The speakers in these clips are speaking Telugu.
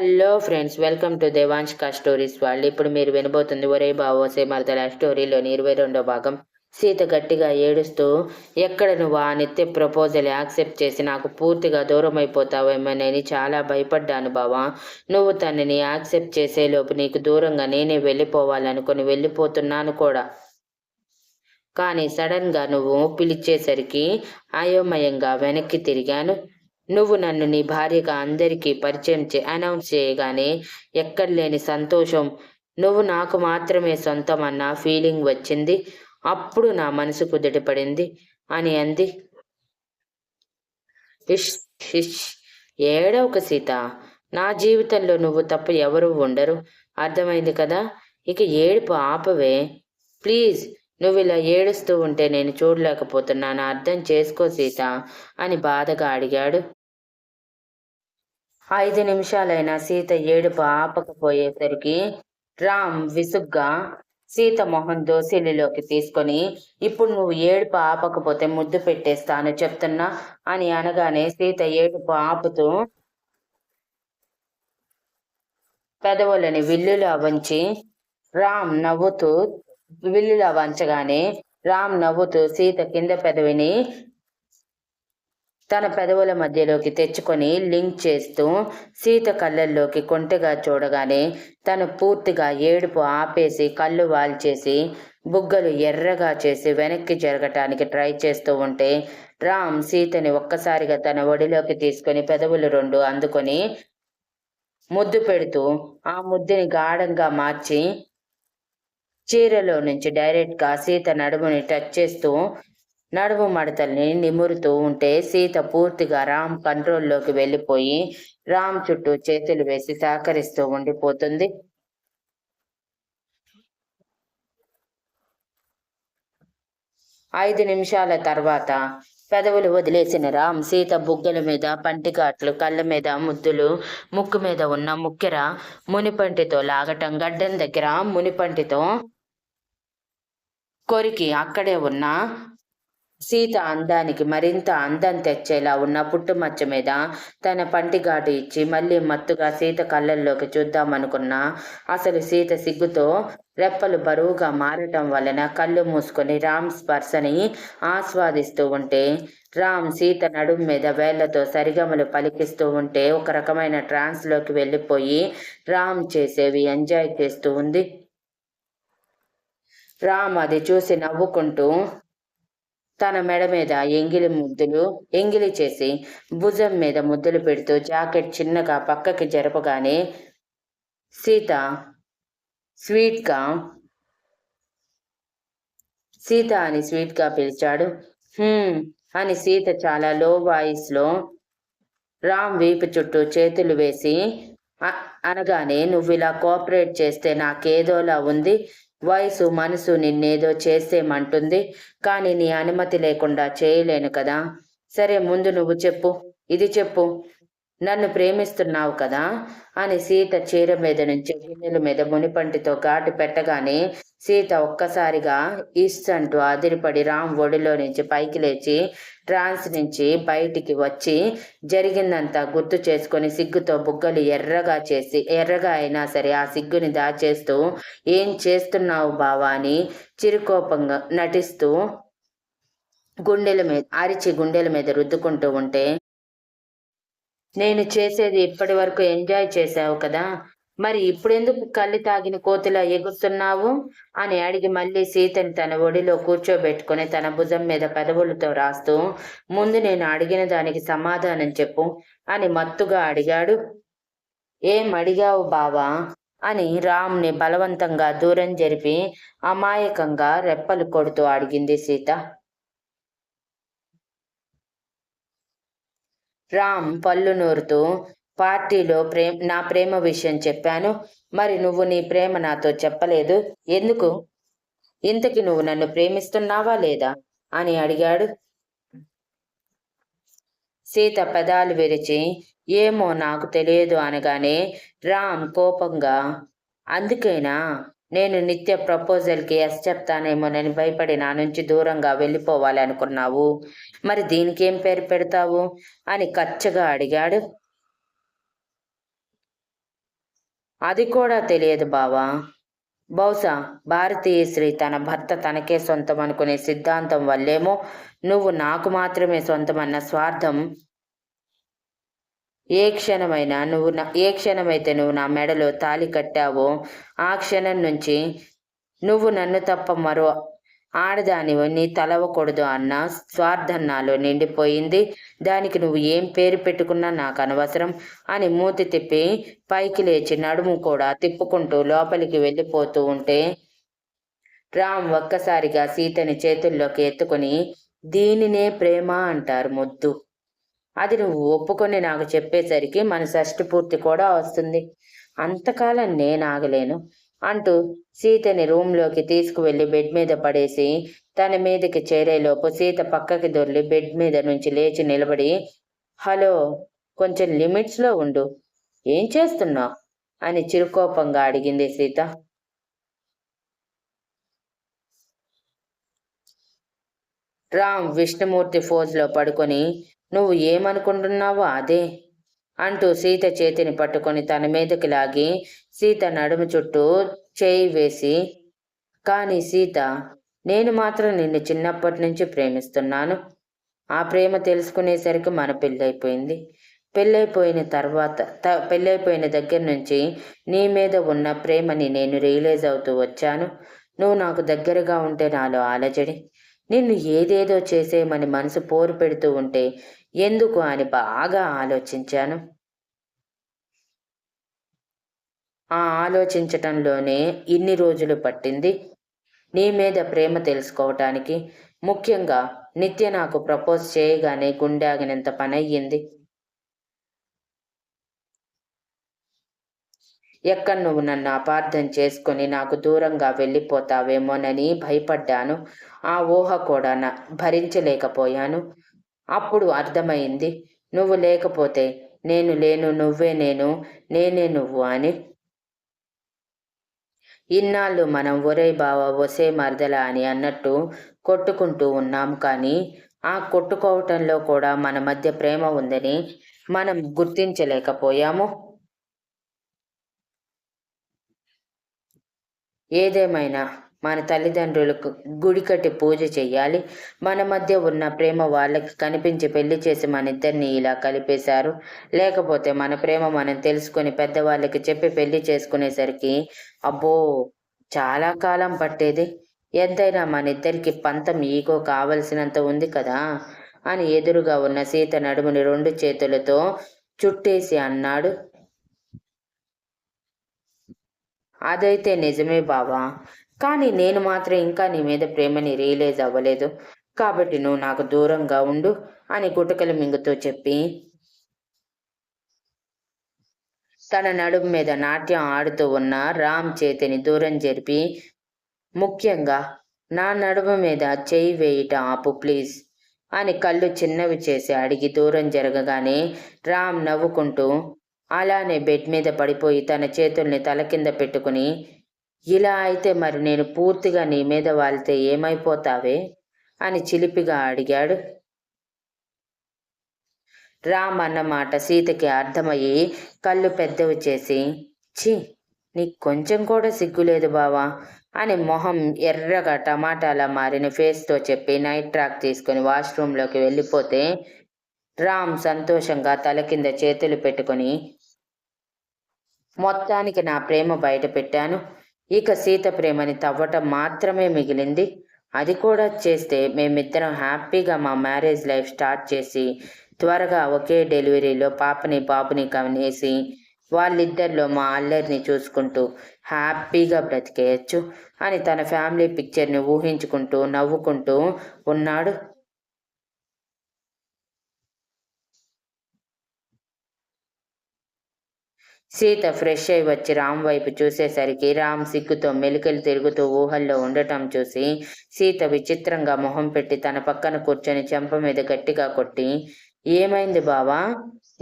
Hello friends welcome to Devanshika stories వాళ్ళు ఇప్పుడు మీరు వినబోతుంది ఒరే బావోసే మరదల స్టోరీలోని ఇరవై రెండో భాగం. సీత గట్టిగా ఏడుస్తూ ఎక్కడ నువ్వు ఆ నిత్య ప్రపోజల్ యాక్సెప్ట్ చేసి నాకు పూర్తిగా దూరం అయిపోతావేమోనని చాలా భయపడ్డాను బావా. నువ్వు తనని యాక్సెప్ట్ చేసేలోపు నీకు దూరంగా నేనే వెళ్ళిపోవాలనుకుని వెళ్ళిపోతున్నాను కూడా. కానీ సడన్గా నువ్వు పిలిచేసరికి అయోమయంగా వెనక్కి తిరిగాను. నువ్వు నన్ను నీ భార్యగా అందరికీ పరిచయం చే అనౌన్స్ చేయగానే ఎక్కడ లేని సంతోషం. నువ్వు నాకు మాత్రమే సొంతం అన్న ఫీలింగ్ వచ్చింది. అప్పుడు నా మనసు కుదుటపడింది. అని అంది. ఇష్ ఇష్ ఏడవక సీత. నా జీవితంలో నువ్వు తప్ప ఎవరు ఉండరు. అర్థమైంది కదా? ఇక ఏడుపు ఆపవే. ప్లీజ్ నువ్వు ఇలా ఏడుస్తూ ఉంటే నేను చూడలేకపోతున్నాను. అర్థం చేసుకో సీత అని బాధగా అడిగాడు. ఐదు నిమిషాలైనా సీత ఏడుపు ఆపకపోయేసరికి రామ్ విసుగ్గా సీత మొహం దోసిలిలోకి తీసుకొని ఇప్పుడు నువ్వు ఏడుపు ఆపకపోతే ముద్దు పెట్టేస్తాను చెప్తున్నా అని అనగానే సీత ఏడుపు ఆపుతూ పెదవులని విల్లులా వంచి రామ్ నవ్వుతూ విల్లులా వంచగానే రామ్ నవ్వుతూ సీత కింద పెదవిని తన పెదవుల మధ్యలోకి తెచ్చుకొని లింక్ చేస్తూ సీత కళ్ళల్లోకి కొంటెగా చూడగానే తను పూర్తిగా ఏడుపు ఆపేసి కళ్ళు వాల్చేసి బుగ్గలు ఎర్రగా చేసి వెనక్కి జరగటానికి ట్రై చేస్తూ ఉంటే రామ్ సీతని ఒక్కసారిగా తన ఒడిలోకి తీసుకొని పెదవులు రెండు అందుకొని ముద్దు పెడుతూ ఆ ముద్దుని గాఢంగా మార్చి చీరలో నుంచి డైరెక్ట్గా సీత నడుముని టచ్ చేస్తూ నడుము మడతల్ని నిమురుతూ ఉంటే సీత పూర్తిగా రామ్ కంట్రోల్లోకి వెళ్ళిపోయి రామ్ చుట్టూ చేతులు వేసి సహకరిస్తూ ఉండిపోతుంది. ఐదు నిమిషాల తర్వాత పెదవులు వదిలేసిన రామ్ సీత బుగ్గల మీద పంటికాట్లు కళ్ళ మీద ముద్దులు ముక్కు మీద ఉన్న ముక్కెర మునిపంటితో లాగటం గడ్డం దగ్గర మునిపంటితో కొరికి అక్కడే ఉన్న సీత అందానికి మరింత అందం తెచ్చేలా ఉన్న పుట్టుమచ్చ మీద తన పంటిగాటు ఇచ్చి మళ్ళీ మత్తుగా సీత కళ్ళల్లోకి చూద్దామనుకున్నా అసలు సీత సిగ్గుతో రెప్పలు బరువుగా మారటం వలన కళ్ళు మూసుకొని రామ్ స్పర్శని ఆస్వాదిస్తూ ఉంటే రామ్ సీత నడుము మీద వేళ్ళతో సరిగమలు పలికిస్తూ ఉంటే ఒక రకమైన ట్రాన్స్లోకి వెళ్ళిపోయి రామ్ చేసేవి ఎంజాయ్ చేస్తూ ఉంది. రామ్ అది చూసి నవ్వుకుంటూ తన మెడ మీద ఎంగిలి ముద్దులు ఎంగిలి చేసి భుజం మీద ముద్దులు పెడుతూ జాకెట్ చిన్నగా పక్కకి జరపగానే సీత స్వీట్గా సీత అని స్వీట్గా పిలిచాడు. అని సీత చాలా లో వాయిస్లో రామ్ వీపు చుట్టూ చేతులు వేసి అనగానే నువ్వు ఇలా కోఆపరేట్ చేస్తే నాకేదోలా ఉంది. వయసు మనసు నిన్నేదో చేసేమంటుంది కానీ నీ అనుమతి లేకుండా చేయలేను కదా. సరే ముందు నువ్వు చెప్పు. ఇది చెప్పు. నన్ను ప్రేమిస్తున్నావు కదా అని సీత చీర మీద నుంచి గిన్నెల మీద మునిపంటితో ఘాటు పెట్టగానే సీత ఒక్కసారిగా ఇస్ అంటూ అదిరిపడి రామ్ ఒడిలో నుంచి పైకి లేచి ట్రాన్స్ నుంచి బయటికి వచ్చి జరిగిందంతా గుర్తు చేసుకొని సిగ్గుతో బుగ్గలు ఎర్రగా చేసి ఎర్రగా అయినా సరే ఆ సిగ్గుని దాచేస్తూ ఏం చేస్తున్నావు బావా అని చిరుకోపంగా నటిస్తూ గుండెల మీద అరిచి గుండెల మీద రుద్దుకుంటూ ఉంటే నేను చేసేది ఇప్పటి వరకు ఎంజాయ్ చేశావు కదా. మరి ఇప్పుడెందుకు కళ్ళు తాగిన కోతిలా ఎగురుతున్నావు? అని అడిగి మళ్ళీ సీతని తన ఒడిలో కూర్చోబెట్టుకుని తన భుజం మీద పెదవులతో రాస్తూ ముందు నేను అడిగిన దానికి సమాధానం చెప్పు అని మత్తుగా అడిగాడు. ఏం అడిగావు బావా? అని రామ్ని బలవంతంగా దూరం జరిపి అమాయకంగా రెప్పలు కొడుతూ అడిగింది సీత. రామ్ పళ్ళు నూరుతూ పార్టీలో ప్రేమ నా ప్రేమ విషయం చెప్పాను. మరి నువ్వు నీ ప్రేమ నాతో చెప్పలేదు. ఎందుకు? ఇంతకి నువ్వు నన్ను ప్రేమిస్తున్నావా లేదా? అని అడిగాడు. సీత పెదాలు విరిచి ఏమో నాకు తెలియదు అనగానే రామ్ కోపంగా అందుకైనా? నేను నిత్య ప్రపోజల్కి ఎస్ చెప్తానేమోనని భయపడి నా నుంచి దూరంగా వెళ్ళిపోవాలి అనుకున్నావు. మరి ఏం పేరు పెడతావు? అని కచ్చగా అడిగాడు. అది కూడా తెలియదు బావా. బహుశా భారతీయ స్త్రీ తన భర్త తనకే సొంతం అనుకునే సిద్ధాంతం వల్లేమో నువ్వు నాకు మాత్రమే సొంతమన్న స్వార్థం ఏ క్షణమైనా నువ్వు నా ఏ క్షణమైతే నువ్వు నా మెడలో తాలి కట్టావో ఆ క్షణం నుంచి నువ్వు నన్ను తప్ప మరో ఆడదానివి నీ తలవకూడదు అన్న స్వార్థం నాలో నిండిపోయింది. దానికి నువ్వు ఏం పేరు పెట్టుకున్నా నాకు అనవసరం అని మూతి తిప్పి పైకి లేచి నడుము కూడా తిప్పుకుంటూ లోపలికి వెళ్ళిపోతూ ఉంటే రామ్ ఒక్కసారిగా సీతని చేతుల్లోకి ఎత్తుకుని దీనినే ప్రేమ అంటారు ముద్దు. అది నువ్వు ఒప్పుకొని నాకు చెప్పేసరికి మన షష్టి పూర్తి కూడా వస్తుంది. అంతకాలం నేను ఆగలేను అంటూ సీతని రూమ్లోకి తీసుకువెళ్ళి బెడ్ మీద పడేసి తన మీదకి చేరేలోపు సీత పక్కకి దొర్లి బెడ్ మీద నుంచి లేచి నిలబడి హలో కొంచెం లిమిట్స్లో ఉండు. ఏం చేస్తున్నావు? అని చిరుకోపంగా అడిగింది సీత. రామ్ విష్ణుమూర్తి ఫోజ్లో పడుకొని నువ్వు ఏమనుకుంటున్నావో అదే అంటూ సీత చేతిని పట్టుకొని తన మీదకి లాగి సీత నడుము చుట్టూ చేయి వేసి కానీ సీత నేను మాత్రం నిన్ను చిన్నప్పటి నుంచి ప్రేమిస్తున్నాను. ఆ ప్రేమ తెలుసుకునేసరికి మన పెళ్ళైపోయింది. పెళ్ళైపోయిన తర్వాత త పెళ్ళైపోయిన దగ్గర నుంచి నీ మీద ఉన్న ప్రేమని నేను రియలైజ్ అవుతూ వచ్చాను. నువ్వు నాకు దగ్గరగా ఉంటే నాలో ఆలజడి. నిన్ను ఏదేదో చేసేయమని మనసు పోరు పెడుతూ ఉంటే ఎందుకు అని బాగా ఆలోచించాను. ఆ ఆలోచించటంలోనే ఇన్ని రోజులు పట్టింది. నీ మీద ప్రేమ తెలుసుకోవటానికి ముఖ్యంగా నిత్య నాకు ప్రపోజ్ చేయగానే గుండాగినంత పని అయ్యింది ఎక్కడ నువ్వు నన్ను అపార్థం చేసుకొని నాకు దూరంగా వెళ్ళిపోతావేమోనని భయపడ్డాను. ఆ ఊహ కూడా నా భరించలేకపోయాను. అప్పుడు అర్థమైంది నువ్వు లేకపోతే నేను లేను నువ్వే నేను నేనే నువ్వు అని. ఇన్నాళ్ళు మనం ఒరే బావ ఒసే మరదల అని అన్నట్టు కొట్టుకుంటూ ఉన్నాం కానీ ఆ కొట్టుకోవటంలో కూడా మన మధ్య ప్రేమ ఉందని మనం గుర్తించలేకపోయాము. ఏదేమైనా మన తల్లిదండ్రులకు గుడి కట్టి పూజ చేయాలి మన మధ్య ఉన్న ప్రేమ వాళ్ళకి కనిపించి పెళ్ళి చేసి మన ఇద్దరిని ఇలా కలిపేశారు. లేకపోతే మన ప్రేమ మనం తెలుసుకొని పెద్దవాళ్ళకి చెప్పి పెళ్ళి చేసుకునేసరికి అబ్బో చాలా కాలం పట్టేది. ఎంతైనా మన ఇద్దరికి పంతం ఈగో కావలసినంత ఉంది కదా అని ఎదురుగా ఉన్న సీత నడుముని రెండు చేతులతో చుట్టేసి అన్నాడు. అదైతే నిజమే బావా. కానీ నేను మాత్రం ఇంకా నీ మీద ప్రేమని రియలైజ్ అవ్వలేదు. కాబట్టి నువ్వు నాకు దూరంగా ఉండు అని గుటకల మింగుతో చెప్పి తన నడుము మీద నాట్యం ఆడుతూ ఉన్న రామ్ చేతిని దూరం జరిపి ముఖ్యంగా నా నడుము మీద చేయి వేయట ఆపు ప్లీజ్ అని కళ్ళు చిన్నవి చేసి అడిగి దూరం జరగగానే రామ్ నవ్వుకుంటూ అలానే బెడ్ మీద పడిపోయి తన చేతుల్ని తల కింద పెట్టుకుని ఇలా అయితే మరి నేను పూర్తిగా నీ మీద వాలితే ఏమైపోతావే? అని చిలిపిగా అడిగాడు. రామ్ అన్నమాట సీతకి అర్థమయ్యి కళ్ళు పెద్దవి చేసి ఛీ నీకు కొంచెం కూడా సిగ్గులేదు బావా అని మొహం ఎర్రగా టమాటాలా మారిన ఫేస్తో చెప్పి నైట్ ట్రాక్ తీసుకుని వాష్రూమ్లోకి వెళ్ళిపోతే రామ్ సంతోషంగా తల కింద చేతులు పెట్టుకొని మొత్తానికి నా ప్రేమ బయట పెట్టాను ఇక సీత ప్రేమని తవ్వటం మాత్రమే మిగిలింది. అది కూడా చేస్తే మేమిద్దరం హ్యాపీగా మా మ్యారేజ్ లైఫ్ స్టార్ట్ చేసి త్వరగా ఒకే డెలివరీలో పాపని బాబుని కనేసి వాళ్ళిద్దరిలో మా అల్లరిని చూసుకుంటూ హ్యాపీగా బ్రతికేయచ్చు అని తన ఫ్యామిలీ పిక్చర్ని ఊహించుకుంటూ నవ్వుకుంటూ ఉన్నాడు. సీత ఫ్రెష్ అయి వచ్చి రామ్ వైపు చూసేసరికి రామ్ సిగ్గుతో మెలికలు తిరుగుతూ ఊహల్లో ఉండటం చూసి సీత విచిత్రంగా మొహం పెట్టి తన పక్కన కూర్చొని చెంప మీద గట్టిగా కొట్టి ఏమైంది బావా?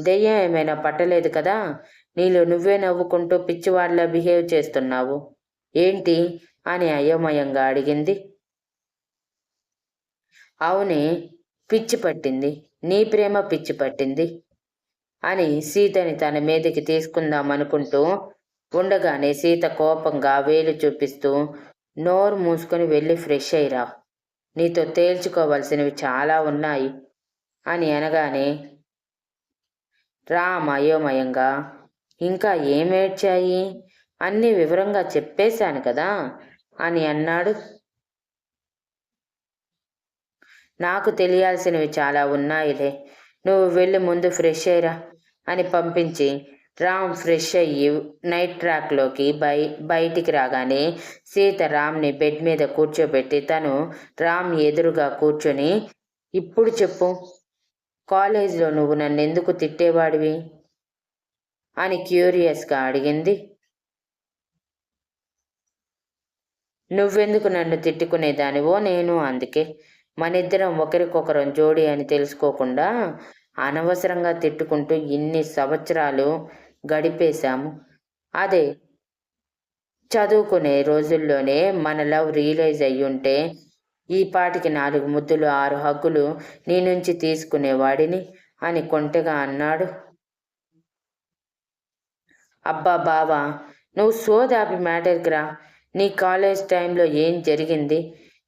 దెయ్యం ఏమైనా పట్టలేదు కదా? నీళ్ళు నువ్వే నవ్వుకుంటూ పిచ్చివాడిలా బిహేవ్ చేస్తున్నావు. ఏంటి? అని అయోమయంగా అడిగింది. అవునే పిచ్చి పట్టింది. నీ ప్రేమ పిచ్చి పట్టింది. అని సీతని తన మీదకి తీసుకుందాం అనుకుంటూ ఉండగానే సీత కోపంగా వేలు చూపిస్తూ నోరు మూసుకొని వెళ్ళి ఫ్రెష్ అయ్యిరా నీతో తేల్చుకోవలసినవి చాలా ఉన్నాయి అని అనగానే రామ అయోమయంగా ఇంకా ఏమేడ్చాయి అన్నీ వివరంగా చెప్పేశాను కదా అని అన్నాడు. నాకు తెలియాల్సినవి చాలా ఉన్నాయిలే. నువ్వు వెళ్ళి ముందు ఫ్రెష్ అయ్యరా అని పంపించి రామ్ ఫ్రెష్ అయ్యి నైట్ ట్రాక్లోకి బై బయటికి రాగానే సీత రామ్ని బెడ్ మీద కూర్చోబెట్టి తను రామ్ ఎదురుగా కూర్చొని ఇప్పుడు చెప్పు కాలేజీలో నువ్వు నన్ను ఎందుకు తిట్టేవాడివి? అని క్యూరియస్గా అడిగింది. నువ్వెందుకు నన్ను తిట్టుకునేదానివో నేను అందుకే. మనిద్దరం ఒకరికొకరం జోడి అని తెలుసుకోకుండా అనవసరంగా తిట్టుకుంటూ ఇన్ని సంవత్సరాలు గడిపేశాము. అదే చదువుకునే రోజుల్లోనే మన లవ్ రియలైజ్ అయ్యుంటే ఈ పాటికి నాలుగు ముద్దులు ఆరు హగ్గులు నీ నుంచి తీసుకునేవాడిని అని కొంటగా అన్నాడు. అబ్బా బావా నువ్వు సోదాపి మ్యాటర్కి రా. నీ కాలేజ్ టైంలో ఏం జరిగింది?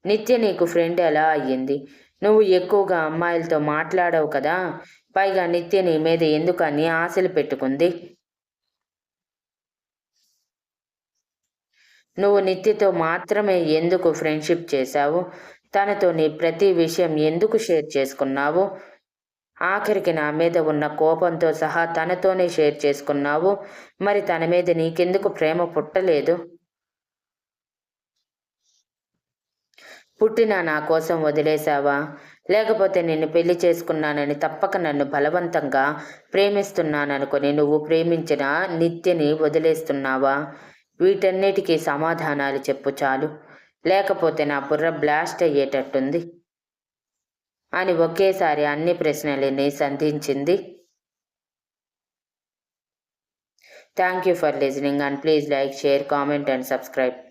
నిత్య నీకు ఫ్రెండ్ ఎలా అయ్యింది? నువ్వు ఎక్కువగా అమ్మాయిలతో మాట్లాడవు కదా. పైగా నిత్య నీ మీద ఎందుకని ఆశలు పెట్టుకుంది? నువ్వు నిత్యతో మాత్రమే ఎందుకు ఫ్రెండ్షిప్ చేశావు? తనతో నీ ప్రతి విషయం ఎందుకు షేర్ చేసుకున్నావు? ఆఖరికి నా మీద ఉన్న కోపంతో సహా తనతోనే షేర్ చేసుకున్నావు. మరి తన మీద నీకెందుకు ప్రేమ పుట్టలేదు? పుట్టిన నా కోసం వదిలేశావా? లేకపోతే నిన్ను పెళ్ళి చేసుకున్నానని తప్పక నన్ను బలవంతంగా ప్రేమిస్తున్నాననుకొని నువ్వు ప్రేమించిన నిత్యని వదిలేస్తున్నావా? వీటన్నిటికీ సమాధానాలు చెప్పు చాలు. లేకపోతే నా బుర్ర బ్లాస్ట్ అయ్యేటట్టుంది. అని ఒకేసారి అన్ని ప్రశ్నలని సంధించింది. Thank you for listening and please like share comment and subscribe